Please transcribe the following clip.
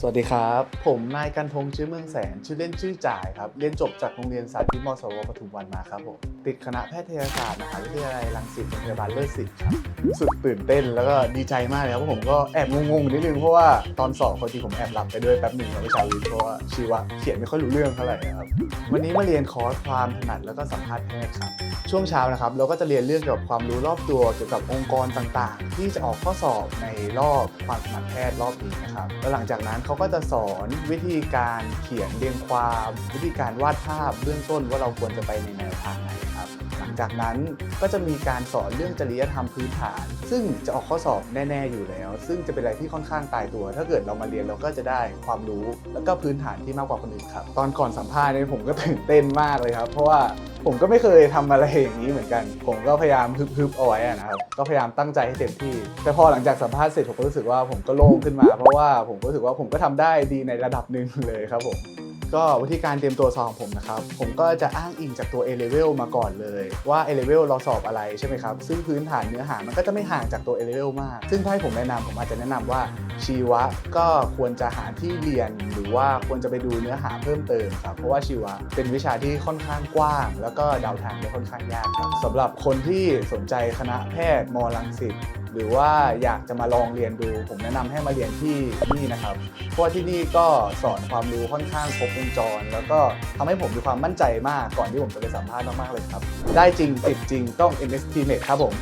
สวัสดีครับ ผมนายกันพงษ์ชื่อเมืองแสน ชื่อเล่นชื่อจ่ายครับ เรียนจบจากโรงเรียนสาธิตมสวปทุมวันมาครับผม ติดคณะแพทยศาสตร์มหาวิทยาลัยรังสิตโรงพยาบาลเลิศสิทธิ์ครับสึกตื่นเต้นแล้วก็ดีใจมากเลยครับผมก็แอบงงๆนิดนึงเพราะว่าตอนสอบคนที่ผมแอบหลับไปด้วยแป๊บหนึ่งในวิชาวิทย์เพราะว่าชีวะเขียนไม่ค่อยรู้เรื่องเท่าไหร่ครับวันนี้มาเรียนคอร์สความถนัดแล้วก็สัมภาษณ์แพทย์ครับช่วงเช้านะครับเราก็จะเรียนเรื่องเกี่ยวกับความรู้รอบตัวเกี่ยวกับองค์กรต่างๆ ที่จะออกข้อสอบในรอบความถนัดแพทย์รอบนี้นะครับแล้วหลังจากนั้นเขาก็จะสอนวิธีการเขียนเรียงความ วิธีการวาดภาพเบื้องต้นว่าเราควรจะไปในแนวทางไหนครับหลังจากนั้นก็จะมีการสอนเรื่องจริยธรรมพื้นฐาน ซึ่งจะออกข้อสอบแน่ ๆ อยู่แล้ว ซึ่งจะเป็นอะไรที่ค่อนข้างตายตัว ถ้าเกิดเรามาเรียนเราก็จะได้ความรู้ แล้วก็พื้นฐานที่มากกว่าคนอื่นครับตอนก่อนสัมภาษณ์เนี่ยผมก็ตื่นเต้นมากเลยครับ เพราะว่าผมก็ไม่เคยทำอะไรอย่างนี้เหมือนกัน ผมก็พยายามฮึบๆเอาไว้นะครับ ก็พยายามตั้งใจให้เต็มที่ แต่พอหลังจากสัมภาษณ์เสร็จผมก็รู้สึกว่าผมก็โล่งขึ้นมา เพราะว่าผมก็รู้สึกว่าผมก็ทำได้ดีในระดับหนึ่งเลยครับผม ก็วิธีการเตรียมตัวสอบของผมนะครับ ผมก็จะอ้างอิงจากตัว A level มาก่อนเลย ว่า A level เราสอบอะไรใช่ไหมครับ ซึ่งพื้นฐานเนื้อหามันก็จะไม่ห่างจากตัว A level มาก ซึ่งถ้าให้ผมแนะนำผมอาจจะแนะนำว่าชีวะก็ควรจะหาที่เรียน หรือว่าควรจะไปดูเนื้อหาเพิ่มเติมครับเพราะว่าชีวะเป็นวิชาที่ค่อนข้างกว้าง แล้วก็เดาทางได้ค่อนข้างยากครับสำหรับคนที่สนใจคณะแพทย์มรังสิตหรือว่าอยากจะมาลองเรียนดู ผมแนะนำให้มาเรียนที่นี่นะครับ เพราะว่าที่นี่ก็สอนความรู้ค่อนข้างครบวงจร แล้วก็ทำให้ผมมีความมั่นใจมากก่อนที่ผมจะไปสัมภาษณ์มากๆเลยครับ ได้จริงติดจริงต้อง MST Net ครับผม